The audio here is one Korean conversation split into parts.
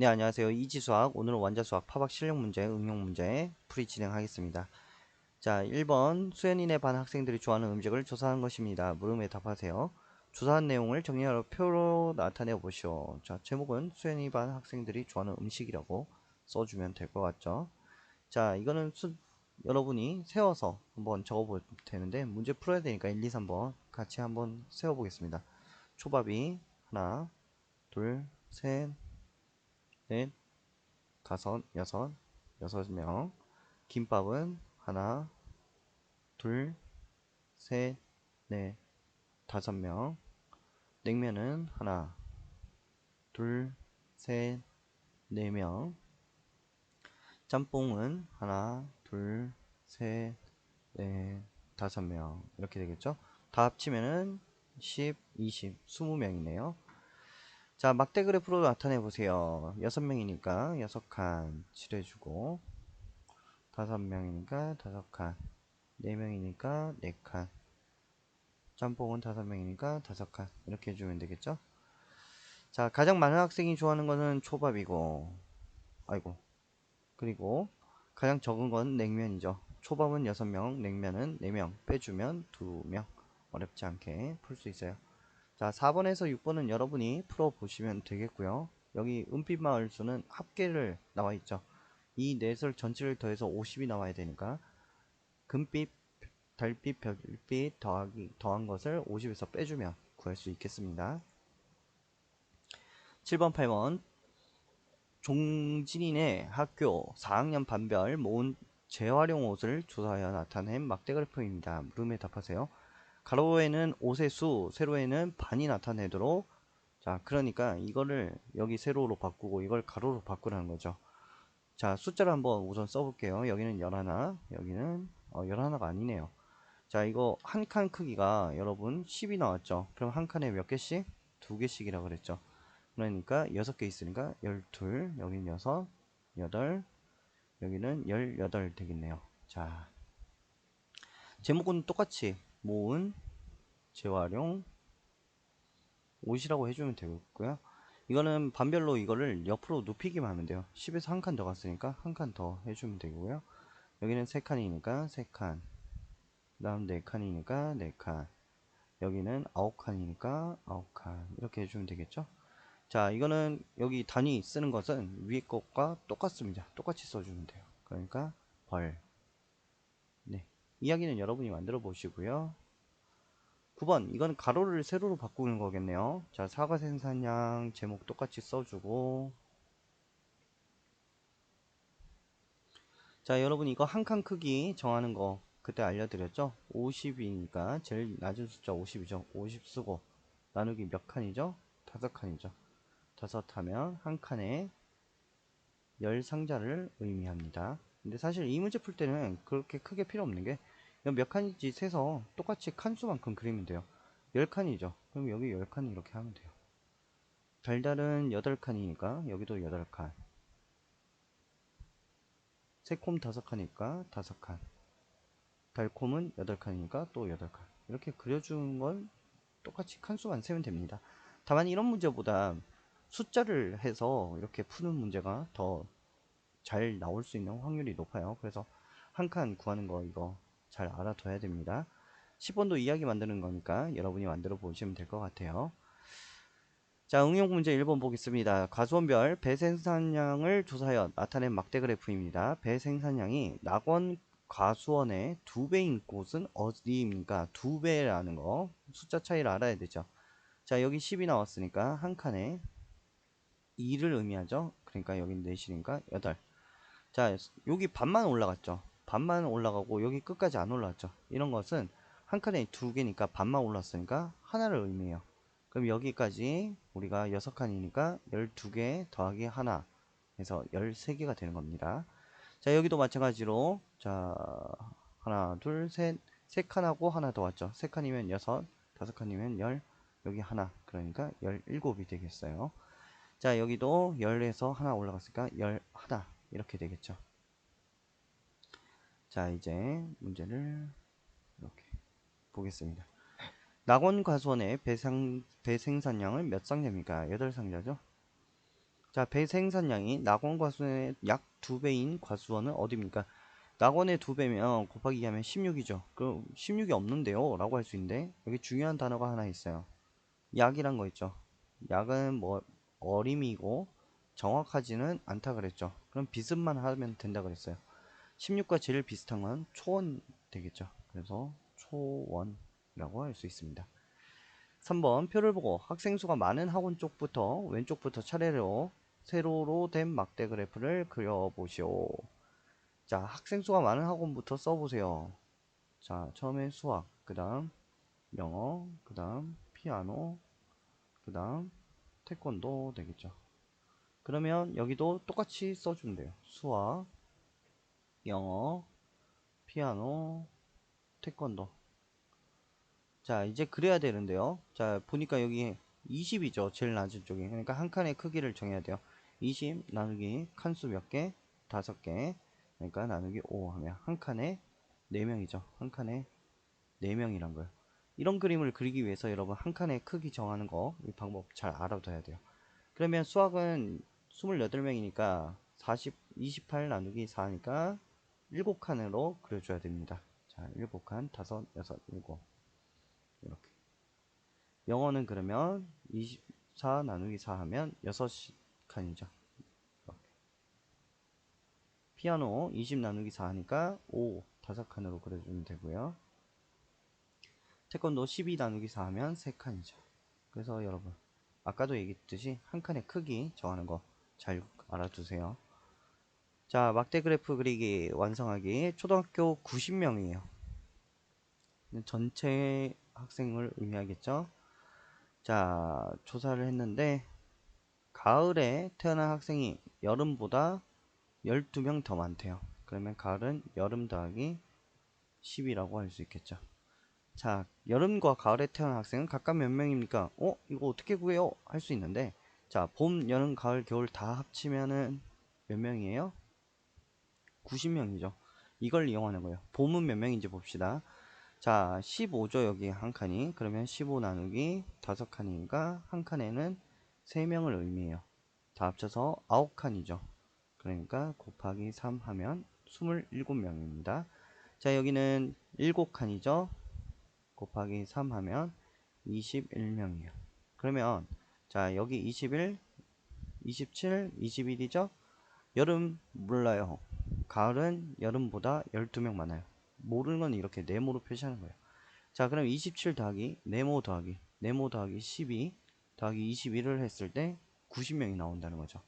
네, 안녕하세요. 이지수학, 오늘은 원자수학 파박 실력 문제, 응용 문제 풀이 진행하겠습니다. 자, 1번 수연이네 반 학생들이 좋아하는 음식을 조사한 것입니다. 물음에 답하세요. 조사한 내용을 정리하러 표로 나타내 보시오. 자, 제목은 수연이 반 학생들이 좋아하는 음식이라고 써주면 될 것 같죠. 자, 이거는 수, 여러분이 세워서 한번 적어보면 되는데 문제 풀어야 되니까 1, 2, 3번 같이 한번 세워보겠습니다. 초밥이 하나, 둘, 셋, 넷, 다섯, 여섯, 여섯 명. 김밥은 하나, 둘, 셋, 넷, 다섯 명. 냉면은 하나, 둘, 셋, 네 명. 짬뽕은 하나, 둘, 셋, 넷, 다섯 명. 이렇게 되겠죠? 다 합치면은 10, 20, 20명이네요. 자, 막대 그래프로 나타내 보세요. 6명이니까 6칸 칠해주고 5명이니까 5칸 4명이니까 4칸 짬뽕은 5명이니까 5칸 이렇게 해주면 되겠죠? 자, 가장 많은 학생이 좋아하는 것은 초밥이고 아이고 그리고 가장 적은 건 냉면이죠. 초밥은 6명, 냉면은 4명 빼주면 2명 어렵지 않게 풀 수 있어요. 자 4번에서 6번은 여러분이 풀어보시면 되겠고요. 여기 은빛 마을 수는 합계를 나와 있죠. 이 넷을 전체를 더해서 50이 나와야 되니까 금빛 달빛 별빛 더하기 더한 것을 50에서 빼주면 구할 수 있겠습니다. 7번 8번. 종진이네 학교 4학년 반별 모은 재활용 옷을 조사하여 나타낸 막대 그래프입니다. 물음에 답하세요 가로에는 5의 수, 세로에는 반이 나타내도록. 자 그러니까 이거를 여기 세로로 바꾸고 이걸 가로로 바꾸라는 거죠. 자 숫자를 한번 우선 써볼게요. 여기는 11 여기는 어, 11가 아니네요. 자 이거 한 칸 크기가 여러분 10이 나왔죠? 그럼 한 칸에 몇 개씩? 두 개씩이라 그랬죠? 그러니까 6개 있으니까 12 여기는 6 8 여기는 18 되겠네요. 자 제목은 똑같이 모은 재활용 옷이라고 해주면 되겠고요. 이거는 반별로 이거를 옆으로 눕히기만 하면 돼요. 10에서 한 칸 더 갔으니까 한 칸 더 해주면 되고요. 여기는 3칸이니까 3칸. 그 다음 4칸이니까 4칸. 여기는 9칸이니까 9칸. 이렇게 해주면 되겠죠? 자 이거는 여기 단위 쓰는 것은 위에 것과 똑같습니다. 똑같이 써주면 돼요. 그러니까 벌. 네. 이야기는 여러분이 만들어 보시고요. 9번 이건 가로를 세로로 바꾸는 거겠네요. 자 사과 생산량 제목 똑같이 써주고. 자 여러분 이거 한 칸 크기 정하는 거 그때 알려드렸죠? 50이니까. 제일 낮은 숫자 50이죠? 50 쓰고. 나누기 몇 칸이죠? 다섯 칸이죠. 다섯 하면 한 칸에 열 상자를 의미합니다. 근데 사실 이 문제 풀 때는 그렇게 크게 필요 없는 게 몇 칸인지 세서 똑같이 칸수만큼 그리면 돼요. 10칸이죠. 그럼 여기 10칸 이렇게 하면 돼요. 달달은 8칸이니까 여기도 8칸. 새콤 5칸이니까 5칸. 달콤은 8칸이니까 또 8칸. 이렇게 그려준 걸 똑같이 칸수만 세면 됩니다. 다만 이런 문제보다 숫자를 해서 이렇게 푸는 문제가 더 잘 나올 수 있는 확률이 높아요. 그래서 한 칸 구하는 거 이거 잘 알아둬야 됩니다. 10번도 이야기 만드는 거니까 여러분이 만들어 보시면 될 것 같아요. 자, 응용 문제 1번 보겠습니다. 과수원별 배 생산량을 조사하여 나타낸 막대 그래프입니다. 배 생산량이 낙원 과수원의 두 배인 곳은 어디입니까? 두 배라는 거 숫자 차이를 알아야 되죠. 자, 여기 10이 나왔으니까 한 칸에 2를 의미하죠. 그러니까 여기 4시니까 8. 자, 여기 반만 올라갔죠. 반만 올라가고 여기 끝까지 안 올라왔죠. 이런 것은 한 칸에 두 개니까 반만 올랐으니까 하나를 의미해요. 그럼 여기까지 우리가 여섯 칸이니까 12개 더하기 하나 해서 13개가 되는 겁니다. 자 여기도 마찬가지로 자 하나 둘셋 세 칸하고 하나 더 왔죠. 세 칸이면 여섯 다섯 칸이면 열 여기 하나 그러니까 17이 되겠어요. 자 여기도 열에서 하나 올라갔으니까 열 하나 이렇게 되겠죠 자 이제 문제를 이렇게 보겠습니다. 낙원 과수원의 배상, 배생산량은 몇 상자입니까? 8상자죠. 자, 배 생산량이 낙원 과수의 약 2배인 과수원은 어디입니까? 낙원의 2배면 곱하기 2하면 16이죠. 그럼 16이 없는데요? 라고 할 수 있는데 여기 중요한 단어가 하나 있어요. 약이란 거 있죠. 약은 뭐 어림이고 정확하지는 않다 그랬죠. 그럼 비슷만 하면 된다 그랬어요. 16과 제일 비슷한 건 초원 되겠죠. 그래서 초원이라고 할 수 있습니다. 3번 표를 보고 학생 수가 많은 학원 쪽부터 왼쪽부터 차례로 세로로 된 막대 그래프를 그려보시오. 자, 학생 수가 많은 학원부터 써보세요. 자, 처음에 수학, 그 다음 영어, 그 다음 피아노, 그 다음 태권도 되겠죠. 그러면 여기도 똑같이 써주면 돼요. 수학, 영어, 피아노, 태권도. 자, 이제 그래야 되는데요. 자, 보니까 여기 20이죠. 제일 낮은 쪽에. 그러니까 한 칸의 크기를 정해야 돼요. 20 나누기 칸수 몇 개? 다섯 개. 그러니까 나누기 5 하면 한 칸에 4명이죠. 한 칸에 4명이란 거예요. 이런 그림을 그리기 위해서 여러분 한 칸의 크기 정하는 거 이 방법 잘 알아둬야 돼요. 그러면 수학은 28명이니까 40, 28 나누기 4니까 7칸으로 그려줘야 됩니다. 자, 7칸, 5, 6, 7 이렇게 영어는 그러면 24 나누기 4 하면 6칸이죠. 이렇게. 피아노 20 나누기 4 하니까 5, 5칸으로 그려주면 되고요. 태권도 12 나누기 4 하면 3칸이죠. 그래서 여러분 아까도 얘기했듯이 한 칸의 크기 정하는 거 잘 알아두세요. 자, 막대 그래프 그리기 완성하기 초등학교 90명이에요. 전체 학생을 의미하겠죠. 자, 조사를 했는데 가을에 태어난 학생이 여름보다 12명 더 많대요. 그러면 가을은 여름 더하기 10이라고 할 수 있겠죠. 자, 여름과 가을에 태어난 학생은 각각 몇 명입니까? 어? 이거 어떻게 구해요? 할 수 있는데 자, 봄, 여름, 가을, 겨울 다 합치면은 몇 명이에요? 90명이죠. 이걸 이용하는 거예요. 봄은 몇 명인지 봅시다. 자, 15죠. 여기 한 칸이. 그러면 15 나누기 5칸이니까 한 칸에는 3명을 의미해요. 다 합쳐서 9칸이죠. 그러니까 곱하기 3 하면 27명입니다. 자, 여기는 7칸이죠. 곱하기 3 하면 21명이에요. 그러면 자 여기 21, 27, 21이죠? 여름 몰라요. 가을은 여름보다 12명 많아요. 모르는 건 이렇게 네모로 표시하는 거예요. 자 그럼 27 더하기 네모 더하기 네모 더하기 12 더하기 21을 했을 때 90명이 나온다는 거죠.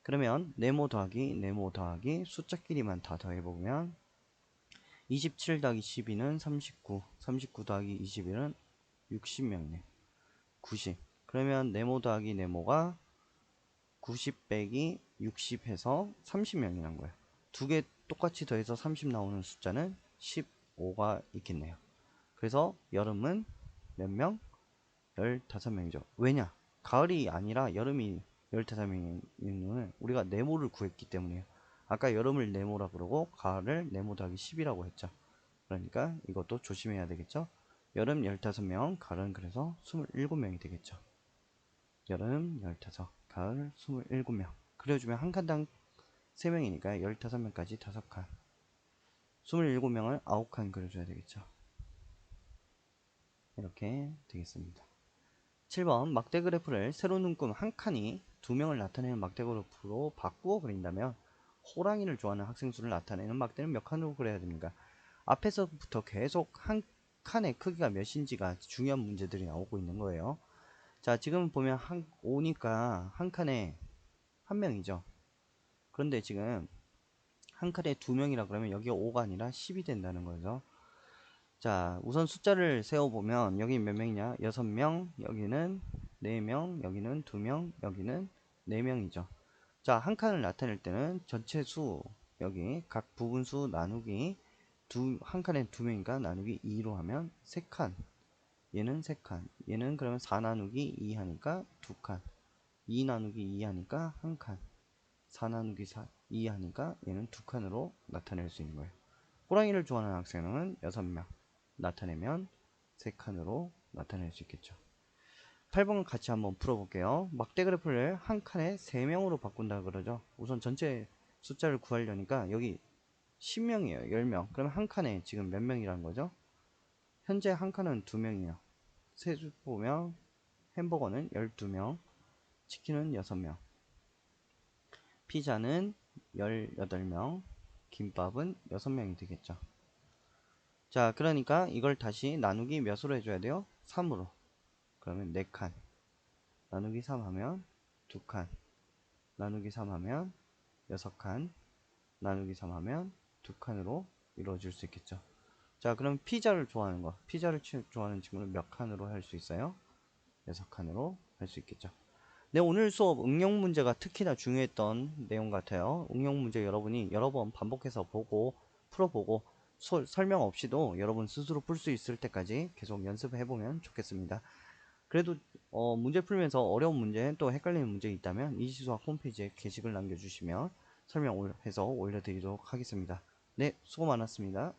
그러면 네모 더하기 네모 더하기 숫자끼리만 다 더해보면 27 더하기 12는 39 39 더하기 21은 60명이네 90 그러면 네모 더하기 네모가 90 빼기 60 해서 30명이란 거예요. 두 개 똑같이 더해서 30 나오는 숫자는 15가 있겠네요. 그래서 여름은 몇 명? 15명이죠. 왜냐? 가을이 아니라 여름이 15명인 이유는 우리가 네모를 구했기 때문이에요. 아까 여름을 네모라 그러고 가을을 네모 더하기 10이라고 했죠. 그러니까 이것도 조심해야 되겠죠. 여름 15명, 가을은 그래서 27명이 되겠죠. 여름 15, 가을 27명. 그려주면 한 칸당 3명이니까 15명까지 5칸. 27명을 9칸 그려줘야 되겠죠. 이렇게 되겠습니다. 7번 막대 그래프를 세로 눈금 한 칸이 두 명을 나타내는 막대 그래프로 바꾸어 그린다면 호랑이를 좋아하는 학생 수를 나타내는 막대는 몇 칸으로 그려야 됩니까? 앞에서부터 계속 한 칸의 크기가 몇인지가 중요한 문제들이 나오고 있는 거예요. 자, 지금 보면 한 5니까 한 칸에 한 명이죠. 그런데 지금 한 칸에 두 명이라 그러면 여기가 5가 아니라 10이 된다는 거죠. 자, 우선 숫자를 세어보면 여기 몇 명이냐? 6명, 여기는 4명, 여기는 2명, 여기는 4명이죠. 자, 한 칸을 나타낼 때는 전체 수, 여기 각 부분수 나누기 두, 한 칸에 두 명이니까 나누기 2로 하면 3칸. 얘는 3칸 얘는 그러면 4 나누기 2 하니까 2칸 2 나누기 2 하니까 1칸 4 나누기 4, 2 하니까 얘는 2칸으로 나타낼 수 있는 거예요 호랑이를 좋아하는 학생은 6명 나타내면 3칸으로 나타낼 수 있겠죠 8번 같이 한번 풀어볼게요. 막대 그래프를 한 칸에 3명으로 바꾼다 그러죠. 우선 전체 숫자를 구하려니까 여기 10명이에요. 10명. 그럼 한 칸에 지금 몇 명이라는 거죠? 현재 한 칸은 2명이에요. 세수 보면 햄버거는 12명, 치킨은 6명, 피자는 18명, 김밥은 6명이 되겠죠. 자, 그러니까 이걸 다시 나누기 몇으로 해줘야 돼요? 3으로. 그러면 4칸. 나누기 3 하면 2칸. 나누기 3 하면 6칸. 나누기 3 하면 2칸으로 이루어질 수 있겠죠. 자, 그럼 피자를 좋아하는 거. 피자를 치- 좋아하는 친구는 몇 칸으로 할 수 있어요? 6칸으로 할 수 있겠죠. 네, 오늘 수업 응용 문제가 특히나 중요했던 내용 같아요. 응용 문제 여러분이 여러 번 반복해서 보고 풀어보고 소- 설명 없이도 여러분 스스로 풀 수 있을 때까지 계속 연습해 보면 좋겠습니다. 그래도 어, 문제 풀면서 어려운 문제 또 헷갈리는 문제 있다면 이지수학 홈페이지에 게시글 남겨주시면 설명해서 올려드리도록 하겠습니다. 네, 수고 많았습니다.